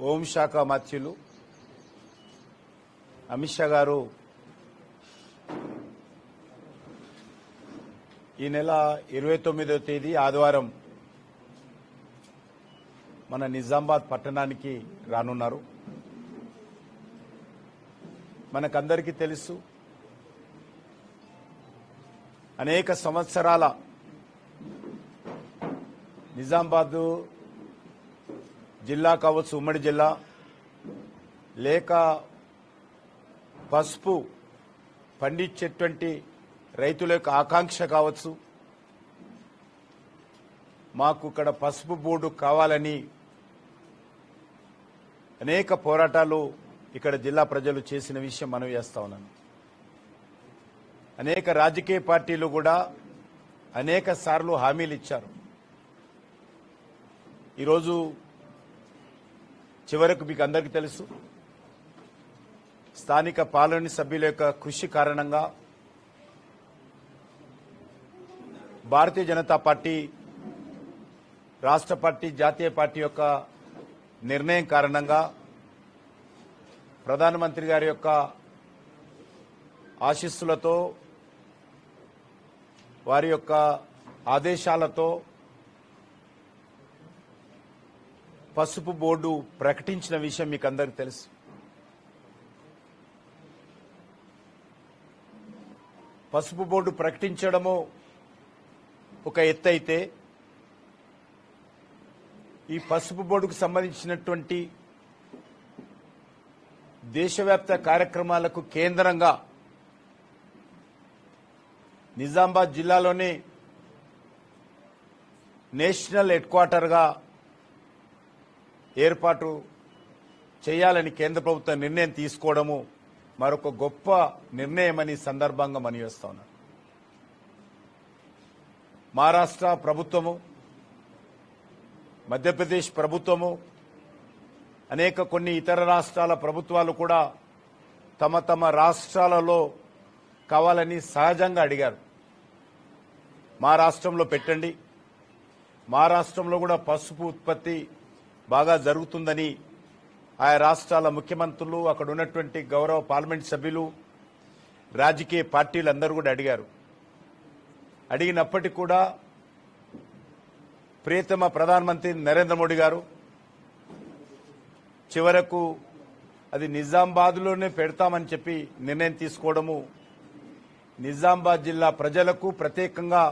హోంశాఖ మంత్రులు అమిత్ షా గారు ఈ నెల ఇరవై తొమ్మిదో తేదీ ఆదివారం మన నిజామాబాద్ పట్టణానికి రానున్నారు. మనకందరికీ తెలుసు అనేక సంవత్సరాల నిజామాబాదు జిల్లా కావచ్చు ఉమ్మడి జిల్లా లేక పసుపు పండించేటువంటి రైతుల యొక్క ఆకాంక్ష కావచ్చు. మాకు ఇక్కడ పసుపు బోర్డు కావాలని అనేక పోరాటాలు ఇక్కడ జిల్లా ప్రజలు చేసిన విషయం మనం చేస్తా ఉన్నాను అనేక రాజకీయ పార్టీలు కూడా అనేక సార్లు హామీలు ఇచ్చారు. ఈరోజు చివరకు మీకు అందరికీ తెలుసు స్థానిక పాలన సభ్యుల యొక్క కృషి కారణంగా భారతీయ జనతా పార్టీ రాష్ట్ర పార్టీ జాతీయ పార్టీ యొక్క నిర్ణయం కారణంగా ప్రధానమంత్రి గారి యొక్క ఆశీస్సులతో వారి యొక్క ఆదేశాలతో పసుపు బోర్డు ప్రకటించిన విషయం మీకు అందరికీ తెలుసు. పసుపు బోర్డు ప్రకటించడము ఒక ఎత్తు అయితే ఈ పసుపు బోర్డుకు సంబంధించినటువంటి దేశవ్యాప్త కార్యక్రమాలకు కేంద్రంగా నిజామాబాద్ జిల్లాలోని నేషనల్ హెడ్ క్వార్టర్గా ఏర్పాటు చేయాలని కేంద్ర ప్రభుత్వం నిర్ణయం తీసుకోవడము మరొక గొప్ప నిర్ణయమని సందర్భంగా మనవేస్తా ఉన్నాను మహారాష్ట్ర ప్రభుత్వము మధ్యప్రదేశ్ ప్రభుత్వము అనేక కొన్ని ఇతర రాష్ట్రాల ప్రభుత్వాలు కూడా తమ తమ రాష్ట్రాలలో కావాలని సహజంగా అడిగారు. మా రాష్ట్రంలో పెట్టండి. మా రాష్ట్రంలో కూడా పసుపు ఉత్పత్తి బాగా జరుగుతుందని ఆయా రాష్ట్రాల ముఖ్యమంత్రులు అక్కడ ఉన్నటువంటి గౌరవ పార్లమెంట్ సభ్యులు రాజకీయ పార్టీలు అందరూ కూడా అడిగారు. అడిగినప్పటికీ కూడా ప్రియతమ ప్రధానమంత్రి నరేంద్ర మోడీ గారు చివరకు అది నిజామాబాద్లోనే పెడతామని చెప్పి నిర్ణయం తీసుకోవడము నిజామాబాద్ జిల్లా ప్రజలకు ప్రత్యేకంగా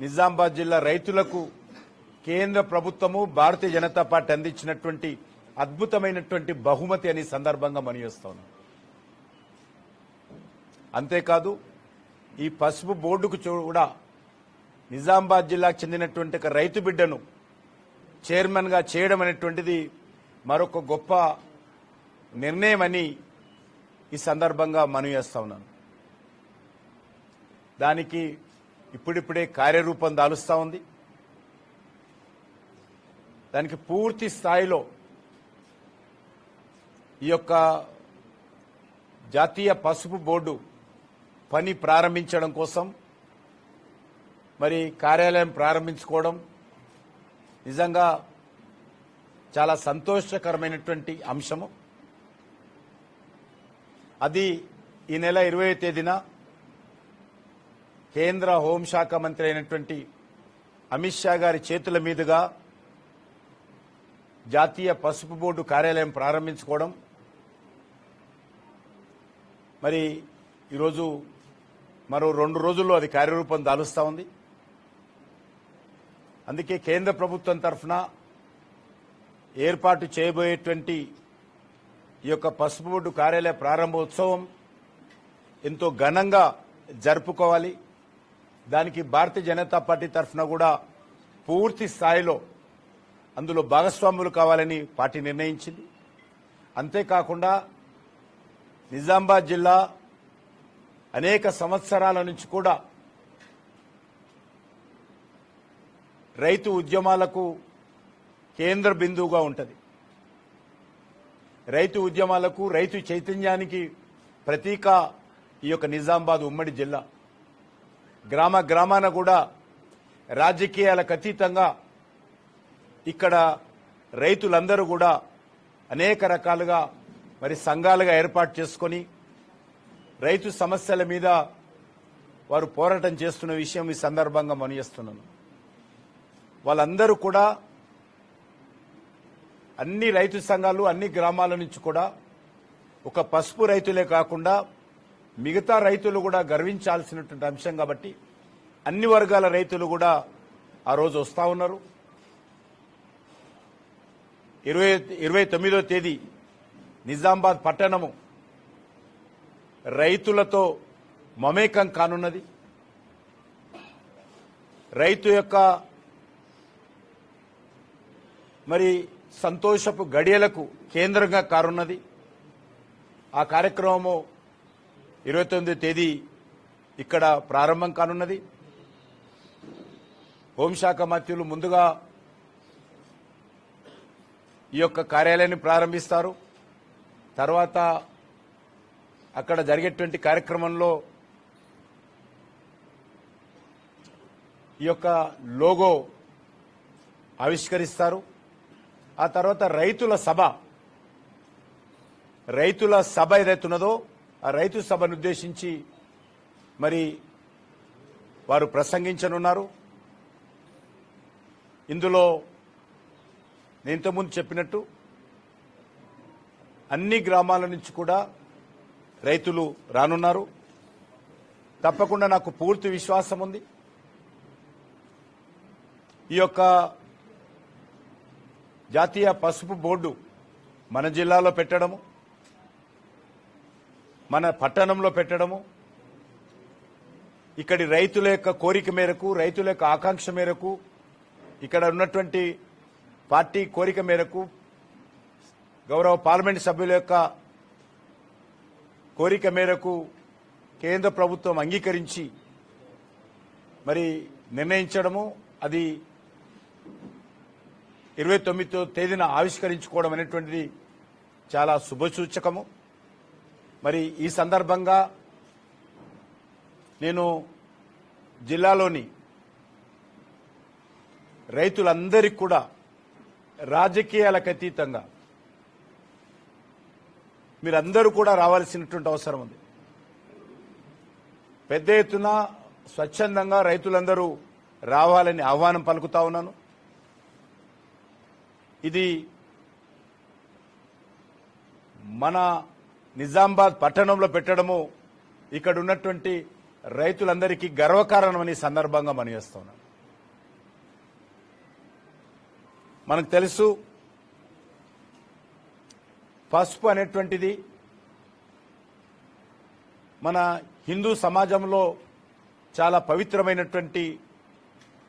నిజామాబాద్ జిల్లా రైతులకు కేంద్ర ప్రభుత్వము భారతీయ జనతా పార్టీ అందించినటువంటి అద్భుతమైనటువంటి బహుమతి అని సందర్భంగా మనయోస్తాను అంతేకాదు ఈ పసుపు బోర్డుకు చూ- కూడా నిజామాబాద్ జిల్లాకు చెందినటువంటి ఒక రైతు బిడ్డను చైర్మన్గా చేయడం అనేటువంటిది మరొక గొప్ప నిర్ణయం అని ఈ సందర్భంగా మనవి చేస్తా ఉన్నాను. దానికి ఇప్పుడిప్పుడే కార్యరూపం దాలుస్తూ ఉంది. దానికి పూర్తి స్థాయిలో ఈ యొక్క జాతీయ పసుపు బోర్డు పని ప్రారంభించడం కోసం మరి కార్యాలయం ప్రారంభించుకోవడం నిజంగా చాలా సంతోషకరమైనటువంటి అంశము. అది ఈ నెల ఇరవై తేదీన కేంద్ర హోంశాఖ మంత్రి అయినటువంటి అమిత్ షా గారి చేతుల మీదుగా జాతీయ పసుపు బోర్డు కార్యాలయం ప్రారంభించుకోవడం. మరి ఈరోజు మరో రెండు రోజుల్లో అది కార్యరూపం దాలుస్తూ ఉంది. అందుకే కేంద్ర ప్రభుత్వం తరఫున ఏర్పాటు చేయబోయేటువంటి ఈ యొక్క పసుపు బోర్డు కార్యాలయ ప్రారంభోత్సవం ఎంతో ఘనంగా జరుపుకోవాలి. దానికి భారతీయ జనతా పార్టీ తరఫున కూడా పూర్తి స్థాయిలో అందులో భాగస్వాములు కావాలని పార్టీ నిర్ణయించింది. అంతేకాకుండా నిజామాబాద్ జిల్లా అనేక సంవత్సరాల నుంచి కూడా రైతు ఉద్యమాలకు కేంద్ర బిందువుగా ఉంటుంది. రైతు ఉద్యమాలకు రైతు చైతన్యానికి ప్రతీక ఈ యొక్క నిజామాబాద్ ఉమ్మడి జిల్లా. గ్రామ గ్రామాన కూడా రాజకీయాలకు అతీతంగా ఇక్కడ రైతులందరూ కూడా అనేక రకాలుగా మరి సంఘాలుగా ఏర్పాటు చేసుకొని రైతు సమస్యల మీద వారు పోరాటం చేస్తున్న విషయం ఈ సందర్భంగా మనయేస్తున్నాను. వాళ్ళందరూ కూడా అన్ని రైతు సంఘాలు అన్ని గ్రామాల నుంచి కూడా ఒక పసుపు రైతులే కాకుండా మిగతా రైతులు కూడా గర్వించాల్సినటువంటి అంశం కాబట్టి అన్ని వర్గాల రైతులు కూడా ఆ రోజు వస్తూ ఉన్నారు. ఇరవై ఇరవై తొమ్మిదో తేదీ నిజామాబాద్ పట్టణము రైతులతో మమేకం కానున్నది. రైతు యొక్క మరి సంతోషపు గడియలకు కేంద్రంగా కానున్నది ఆ కార్యక్రమము ఇరవై తొమ్మిదో తేదీ ఇక్కడ ప్రారంభం కానున్నది. హోంశాఖ మంత్రులు ముందుగా ఈ యొక్క కార్యాలయాన్ని ప్రారంభిస్తారు. తర్వాత అక్కడ జరిగేటువంటి కార్యక్రమంలో ఈ యొక్క లోగో ఆవిష్కరిస్తారు. ఆ తర్వాత రైతుల సభ. రైతుల సభ ఏదైతున్నదో ఆ రైతు సభను ఉద్దేశించి మరి వారు ప్రసంగించనున్నారు. ఇందులో నేను ఇంతకుముందు చెప్పినట్టు అన్ని గ్రామాల నుంచి కూడా రైతులు రానున్నారు. తప్పకుండా నాకు పూర్తి విశ్వాసం ఉంది. ఈ యొక్క జాతీయ పసుపు బోర్డు మన జిల్లాలో పెట్టడము మన పట్టణంలో పెట్టడము ఇక్కడి రైతుల యొక్క కోరిక మేరకు రైతుల యొక్క ఆకాంక్ష మేరకు ఇక్కడ ఉన్నటువంటి పార్టీ కోరిక మేరకు గౌరవ పార్లమెంట్ సభ్యుల యొక్క కోరిక మేరకు కేంద్ర ప్రభుత్వం అంగీకరించి మరి నిర్ణయించడము అది ఇరవై తొమ్మిదో తేదీన ఆవిష్కరించుకోవడం అనేటువంటిది చాలా శుభసూచకము. మరి ఈ సందర్భంగా నేను జిల్లాలోని రైతులందరికీ కూడా రాజకీయాలకు అతీతంగా మీరందరూ కూడా రావాల్సినటువంటి అవసరం ఉంది. పెద్ద ఎత్తున స్వచ్ఛందంగా రైతులందరూ రావాలని ఆహ్వానం పలుకుతా ఉన్నాను. ఇది మన నిజామాబాద్ పట్టణంలో పెట్టడము ఇక్కడ ఉన్నటువంటి రైతులందరికీ గర్వకారణమని సందర్భంగా మనం మనకు తెలుసు పసుపు అనేటువంటిది మన హిందూ సమాజంలో చాలా పవిత్రమైనటువంటి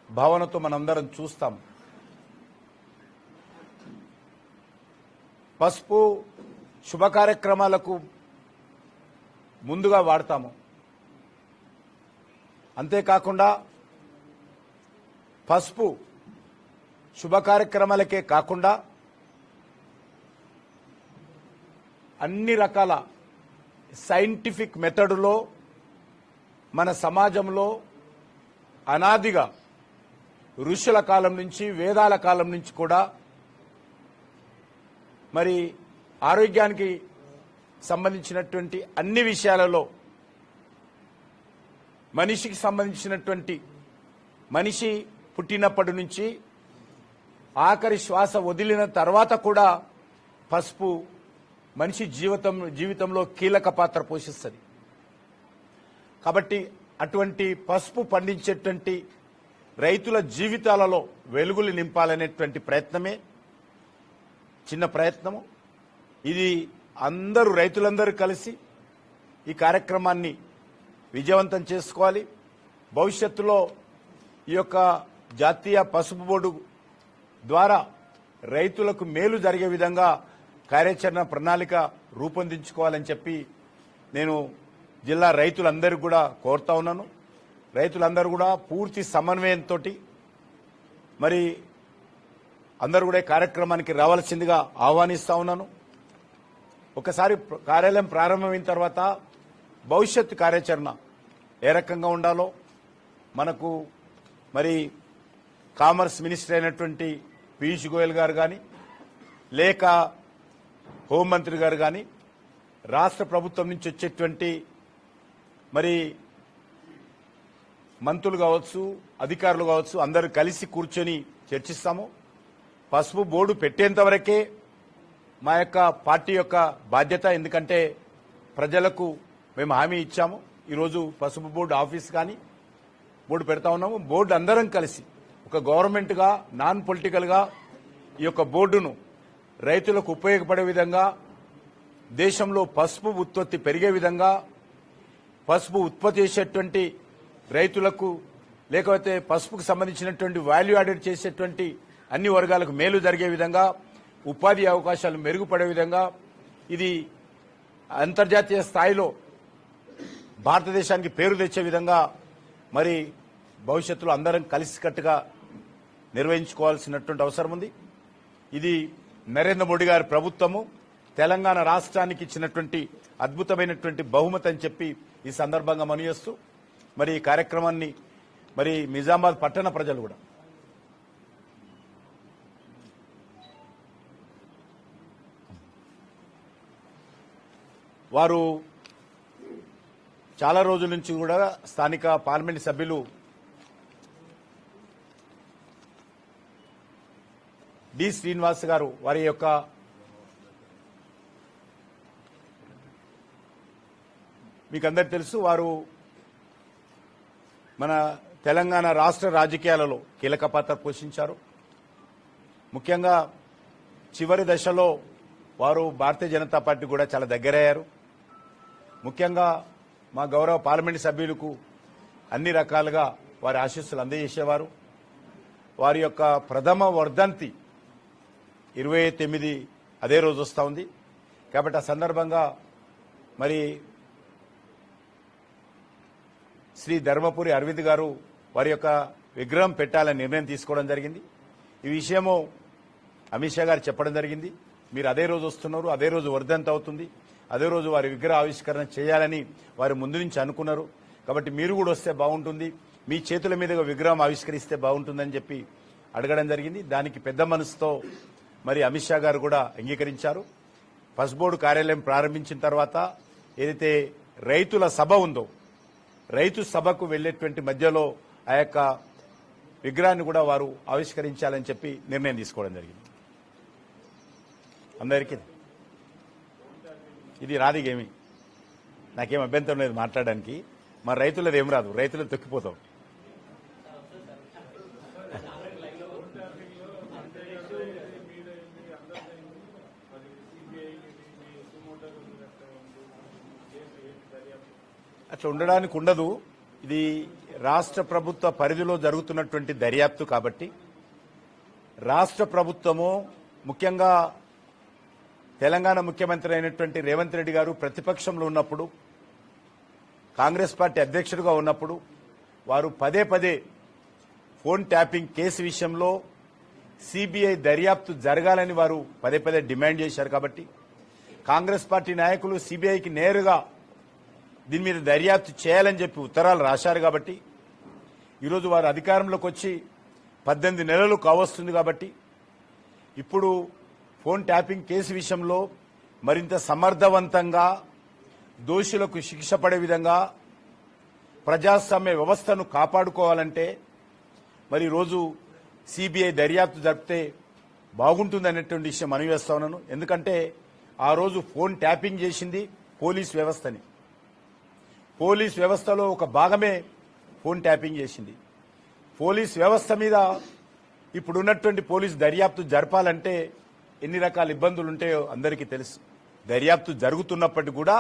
భావనతో మనందరం చూస్తాం. పసుపు శుభ కార్యక్రమాలకు ముందుగా వాడతాము. అంతేకాకుండా పసుపు శుభ కార్యక్రమాలకే కాకుండా అన్ని రకాల సైంటిఫిక్ మెథడ్లో మన సమాజంలో అనాదిగా ఋషుల కాలం నుంచి వేదాల కాలం నుంచి కూడా మరి ఆరోగ్యానికి సంబంధించినటువంటి అన్ని విషయాలలో మనిషికి సంబంధించినటువంటి మనిషి పుట్టినప్పటి నుంచి ఆఖరి శ్వాస వదిలిన తర్వాత కూడా పసుపు మనిషి జీవితం జీవితంలో కీలక పాత్ర పోషిస్తుంది. కాబట్టి అటువంటి పసుపు పండించేటువంటి రైతుల జీవితాలలో వెలుగులు నింపాలనేటువంటి ప్రయత్నమే చిన్న ప్రయత్నము. ఇది అందరూ రైతులందరూ కలిసి ఈ కార్యక్రమాన్ని విజయవంతం చేసుకోవాలి. భవిష్యత్తులో ఈ యొక్క జాతీయ పసుపు బోర్డు ద్వారా రైతులకు మేలు జరిగే విధంగా కార్యాచరణ ప్రణాళిక రూపొందించుకోవాలని చెప్పి నేను జిల్లా రైతులందరికీ కూడా కోరుతా ఉన్నాను. రైతులందరూ కూడా పూర్తి సమన్వయంతో మరి అందరూ కూడా కార్యక్రమానికి రావాల్సిందిగా ఆహ్వానిస్తా ఉన్నాను. ఒకసారి కార్యాలయం ప్రారంభమైన తర్వాత భవిష్యత్తు కార్యాచరణ ఏ రకంగా ఉండాలో మనకు మరి కామర్స్ మినిస్టర్ అయినటువంటి పీయూష్ గోయల్ గారు కానీ లేక హోంమంత్రి గారు కానీ రాష్ట్ర ప్రభుత్వం నుంచి వచ్చేటువంటి మరి మంత్రులు కావచ్చు అధికారులు కావచ్చు అందరూ కలిసి కూర్చొని చర్చిస్తాము. పసుపు బోర్డు పెట్టేంత వరకే మా యొక్క పార్టీ యొక్క బాధ్యత ఎందుకంటే ప్రజలకు మేము హామీ ఇచ్చాము. ఈరోజు పసుపు బోర్డు ఆఫీస్ కానీ బోర్డు పెడతా ఉన్నాము. బోర్డు అందరం కలిసి ఒక గవర్నమెంట్గా నాన్ పొలిటికల్గా ఈ యొక్క బోర్డును రైతులకు ఉపయోగపడే విధంగా దేశంలో పసుపు ఉత్పత్తి పెరిగే విధంగా పసుపు ఉత్పత్తి చేసేటువంటి రైతులకు లేకపోతే పసుపుకు సంబంధించినటువంటి వాల్యూ యాడెడ్ చేసేటువంటి అన్ని వర్గాలకు మేలు జరిగే విధంగా ఉపాధి అవకాశాలు మెరుగుపడే విధంగా ఇది అంతర్జాతీయ స్థాయిలో భారతదేశానికి పేరు తెచ్చే విధంగా మరి భవిష్యత్తులో అందరం కలిసికట్టుగా నిర్వహించుకోవాల్సినటువంటి అవసరం ఉంది. ఇది నరేంద్ర మోడీ గారి ప్రభుత్వము తెలంగాణ రాష్ట్రానికి ఇచ్చినటువంటి అద్భుతమైనటువంటి బహుమతి అని చెప్పి ఈ సందర్భంగా మనయేస్తూ మరి ఈ కార్యక్రమాన్ని మరి నిజామాబాద్ పట్టణ ప్రజలు కూడా. వారు చాలా రోజుల నుంచి కూడా స్థానిక పార్లమెంట్ సభ్యులు డి శ్రీనివాస్ గారు వారి యొక్క మీకు తెలుసు వారు మన తెలంగాణ రాష్ట్ర రాజకీయాలలో కీలక పాత్ర పోషించారు. ముఖ్యంగా చివరి దశలో వారు భారతీయ జనతా పార్టీ కూడా చాలా దగ్గరయ్యారు. ముఖ్యంగా మా గౌరవ పార్లమెంట్ సభ్యులకు అన్ని రకాలుగా వారి ఆశీస్సులు అందజేసేవారు. వారి యొక్క ప్రథమ వర్ధంతి ఇరవై తొమ్మిది అదే రోజు వస్తూ ఉంది. కాబట్టి ఆ సందర్భంగా మరి శ్రీ ధర్మపురి అరవింద్ గారు వారి యొక్క విగ్రహం పెట్టాలని నిర్ణయం తీసుకోవడం జరిగింది. ఈ విషయము అమిత్ షా గారు చెప్పడం జరిగింది. మీరు అదే రోజు వస్తున్నారు అదే రోజు వర్ధంత అవుతుంది అదే రోజు వారి విగ్రహ ఆవిష్కరణ చేయాలని వారు ముందు నుంచి అనుకున్నారు. కాబట్టి మీరు కూడా వస్తే బాగుంటుంది మీ చేతుల మీదుగా విగ్రహం ఆవిష్కరిస్తే బాగుంటుందని చెప్పి అడగడం జరిగింది. దానికి పెద్ద మనసుతో మరి అమిత్ షా గారు కూడా అంగీకరించారు. పసుబోర్డు కార్యాలయం ప్రారంభించిన తర్వాత ఏదైతే రైతుల సభ ఉందో రైతు సభకు వెళ్ళేటువంటి మధ్యలో ఆ యొక్క విగ్రహాన్ని కూడా వారు ఆవిష్కరించాలని చెప్పి నిర్ణయం తీసుకోవడం జరిగింది. అందరికీ ఇది రాదిగేమి నాకేం అభ్యంతరం లేదు మాట్లాడడానికి. మా రైతులది ఏం రాదు. రైతులు తొక్కిపోతాం. అట్లా ఉండడానికి ఉండదు. ఇది రాష్ట్ర ప్రభుత్వ పరిధిలో జరుగుతున్నటువంటి దర్యాప్తు కాబట్టి రాష్ట్ర ప్రభుత్వము ముఖ్యంగా తెలంగాణ ముఖ్యమంత్రి అయినటువంటి రేవంత్ రెడ్డి గారు ప్రతిపక్షంలో ఉన్నప్పుడు కాంగ్రెస్ పార్టీ అధ్యక్షుడిగా ఉన్నప్పుడు వారు పదే పదే ఫోన్ ట్యాపింగ్ కేసు విషయంలో సిబిఐ దర్యాప్తు జరగాలని వారు పదే పదే డిమాండ్ చేశారు కాబట్టి కాంగ్రెస్ పార్టీ నాయకులు సిబిఐకి నేరుగా దీని మీద దర్యాప్తు చేయాలని చెప్పి ఉత్తరాలు రాశారు కాబట్టి ఈరోజు వారు అధికారంలోకి వచ్చి పద్దెనిమిది నెలలు కావస్తుంది కాబట్టి ఇప్పుడు ఫోన్ ట్యాపింగ్ కేసు విషయంలో మరింత సమర్థవంతంగా దోషులకు శిక్ష పడే విధంగా ప్రజాస్వామ్య వ్యవస్థను కాపాడుకోవాలంటే మరి రోజు సిబిఐ దర్యాప్తు జరిపితే బాగుంటుంది అనేటువంటి విషయం మనవి ఉన్నాను. ఎందుకంటే ఆ రోజు ఫోన్ ట్యాపింగ్ చేసింది పోలీస్ వ్యవస్థని. పోలీస్ వ్యవస్థలో ఒక భాగమే ఫోన్ ట్యాపింగ్ చేసింది. పోలీస్ వ్యవస్థ మీద ఇప్పుడున్నటువంటి పోలీస్ దర్యాప్తు జరపాలంటే ఎన్ని రకాల ఇబ్బందులు ఉంటాయో అందరికీ తెలుసు. దర్యాప్తు జరుగుతున్నప్పటికీ కూడా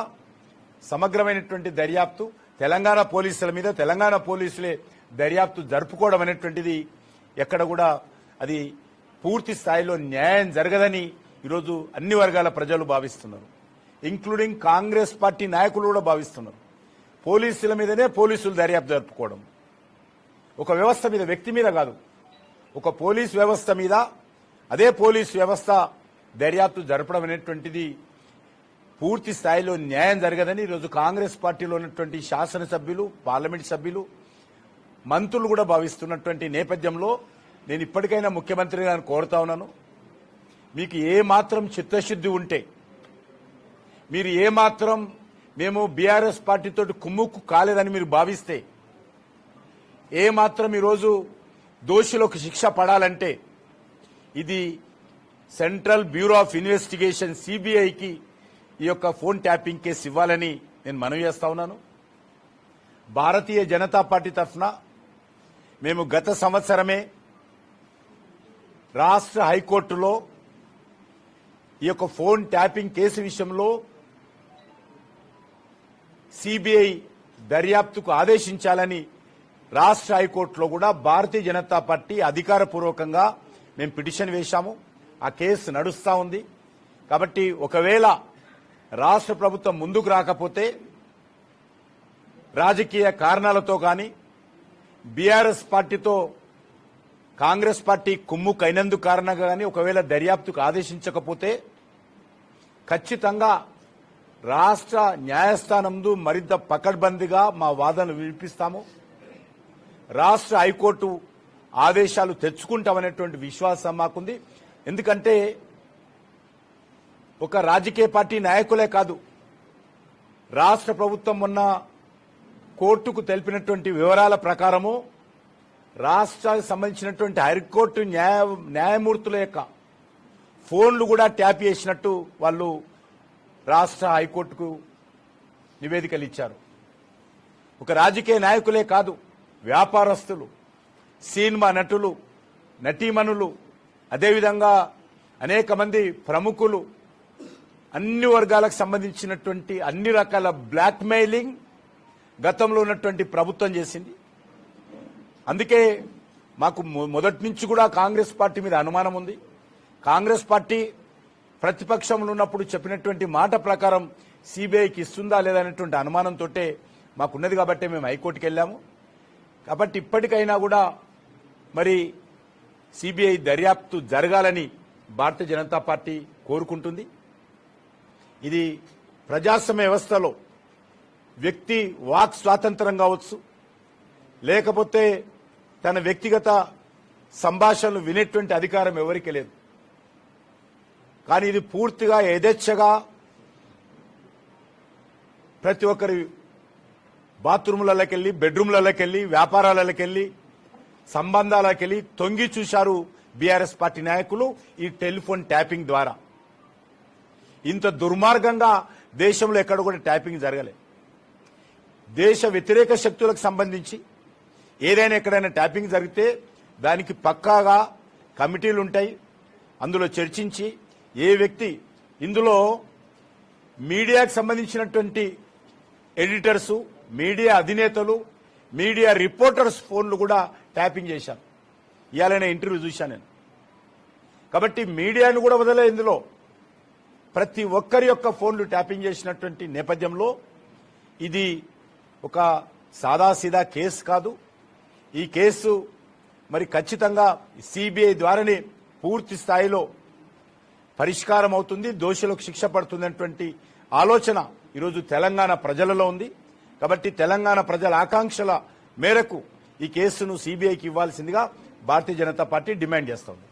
సమగ్రమైనటువంటి దర్యాప్తు తెలంగాణ పోలీసుల మీద తెలంగాణ పోలీసులే దర్యాప్తు జరుపుకోవడం అనేటువంటిది ఎక్కడ కూడా అది పూర్తి స్థాయిలో న్యాయం జరగదని ఈరోజు అన్ని వర్గాల ప్రజలు భావిస్తున్నారు. ఇంక్లూడింగ్ కాంగ్రెస్ పార్టీ నాయకులు కూడా భావిస్తున్నారు. పోలీసుల మీదనే పోలీసులు దర్యాప్తు జరుపుకోవడం. ఒక వ్యవస్థ మీద వ్యక్తి మీద కాదు. ఒక పోలీస్ వ్యవస్థ మీద అదే పోలీస్ వ్యవస్థ దర్యాప్తు జరపడం అనేటువంటిది పూర్తి స్థాయిలో న్యాయం జరగదని ఈరోజు కాంగ్రెస్ పార్టీలో ఉన్నటువంటి శాసనసభ్యులు పార్లమెంట్ సభ్యులు మంత్రులు కూడా భావిస్తున్నటువంటి నేపథ్యంలో నేను ఇప్పటికైనా ముఖ్యమంత్రి గారిని కోరుతా ఉన్నాను. మీకు ఏ మాత్రం చిత్తశుద్ధి ఉంటే మీరు ఏమాత్రం మేము బీఆర్ఎస్ పార్టీతో కుమ్ముక్కు కాలేదని మీరు భావిస్తే ఏమాత్రం ఈరోజు దోషులకు శిక్ష పడాలంటే ఇది సెంట్రల్ బ్యూరో ఆఫ్ ఇన్వెస్టిగేషన్ సిబిఐకి ఈ యొక్క ఫోన్ ట్యాపింగ్ కేసు ఇవ్వాలని నేను మనవి చేస్తా ఉన్నాను. భారతీయ జనతా పార్టీ తరఫున మేము గత సంవత్సరమే రాష్ట్ర హైకోర్టులో ఈ యొక్క ఫోన్ ట్యాపింగ్ కేసు విషయంలో సిబిఐ దర్యాప్తుకు ఆదేశించాలని రాష్ట్ర హైకోర్టులో కూడా భారతీయ జనతా పార్టీ అధికారపూర్వకంగా మేము పిటిషన్ వేశాము. ఆ కేసు నడుస్తూ ఉంది. కాబట్టి ఒకవేళ రాష్ట్ర ప్రభుత్వం ముందుకు రాకపోతే రాజకీయ కారణాలతో కానీ బీఆర్ఎస్ పార్టీతో కాంగ్రెస్ పార్టీ కుమ్ముకైనందుకు కారణంగా కానీ ఒకవేళ దర్యాప్తుకు ఆదేశించకపోతే ఖచ్చితంగా రాష్ట్ర న్యాయస్థానందు మరింత పకడ్బందీగా మా వాదనలు వినిపిస్తాము. రాష్ట్ర హైకోర్టు ఆదేశాలు తెచ్చుకుంటామనేటువంటి విశ్వాసం మాకుంది. ఎందుకంటే ఒక రాజకీయ పార్టీ నాయకులే కాదు. రాష్ట్ర ప్రభుత్వం ఉన్న కోర్టుకు తెలిపినటువంటి వివరాల ప్రకారము రాష్ట్రానికి సంబంధించినటువంటి హైకోర్టు న్యాయ న్యాయమూర్తుల యొక్క ఫోన్లు కూడా ట్యాప్ చేసినట్టు వాళ్ళు రాష్ట్ర హైకోర్టుకు నివేదికలు ఇచ్చారు. ఒక రాజకీయ నాయకులే కాదు వ్యాపారస్తులు సినిమా నటులు నటీమణులు అదేవిధంగా అనేక మంది ప్రముఖులు అన్ని వర్గాలకు సంబంధించినటువంటి అన్ని రకాల బ్లాక్మెయిలింగ్ గతంలో ఉన్నటువంటి ప్రభుత్వం చేసింది. అందుకే మాకు మొ- మొదటి నుంచి కూడా కాంగ్రెస్ పార్టీ మీద అనుమానం ఉంది. కాంగ్రెస్ పార్టీ ప్రతిపక్షంలో ఉన్నప్పుడు చెప్పినటువంటి మాట ప్రకారం సిబిఐకి ఇస్తుందా లేదా అనేటువంటి అనుమానంతో మాకున్నది కాబట్టి మేము హైకోర్టుకి వెళ్ళాము. కాబట్టి ఇప్పటికైనా కూడా మరి సిబిఐ దర్యాప్తు జరగాలని భారతీయ జనతా పార్టీ కోరుకుంటుంది. ఇది ప్రజాస్వామ్య వ్యవస్థలో వ్యక్తి వాక్ స్వాతంత్రం కావచ్చు లేకపోతే తన వ్యక్తిగత సంభాషణలు వినేటువంటి అధికారం ఎవరికీ లేదు. కానీ ఇది పూర్తిగా యథేచ్ఛగా ప్రతి ఒక్కరి బాత్రూమ్లలోకి బెడ్రూమ్లకెళ్ళి వ్యాపారాలకెళ్ళి సంబంధాలకెళ్ళి తొంగి చూశారు బీఆర్ఎస్ పార్టీ నాయకులు ఈ టెలిఫోన్ ట్యాపింగ్ ద్వారా. ఇంత దుర్మార్గంగా దేశంలో ఎక్కడ కూడా ట్యాపింగ్ జరగలే. దేశ వ్యతిరేక శక్తులకు సంబంధించి ఏదైనా ఎక్కడైనా ట్యాపింగ్ జరిగితే దానికి పక్కాగా కమిటీలు ఉంటాయి అందులో చర్చించి ఏ వ్యక్తి ఇందులో మీడియాకు సంబంధించినటువంటి ఎడిటర్సు మీడియా అధినేతలు మీడియా రిపోర్టర్స్ ఫోన్లు కూడా ట్యాపింగ్ చేశాను ఇవాళ నేను ఇంటర్వ్యూ చూశాను నేను. కాబట్టి మీడియాను కూడా వదలే ఇందులో. ప్రతి ఒక్కరి యొక్క ఫోన్లు ట్యాపింగ్ చేసినటువంటి నేపథ్యంలో ఇది ఒక సాదాసీదా కేసు కాదు. ఈ కేసు మరి ఖచ్చితంగా సిబిఐ ద్వారానే పూర్తి స్థాయిలో పరిష్కారం అవుతుంది దోషులకు శిక్ష పడుతుందన్నటువంటి ఆలోచన ఈరోజు తెలంగాణ ప్రజలలో ఉంది. కాబట్టి తెలంగాణ ప్రజల ఆకాంక్షల మేరకు ఈ కేసును సిబిఐకి ఇవ్వాల్సిందిగా భారతీయ జనతా పార్టీ డిమాండ్ చేస్తోంది.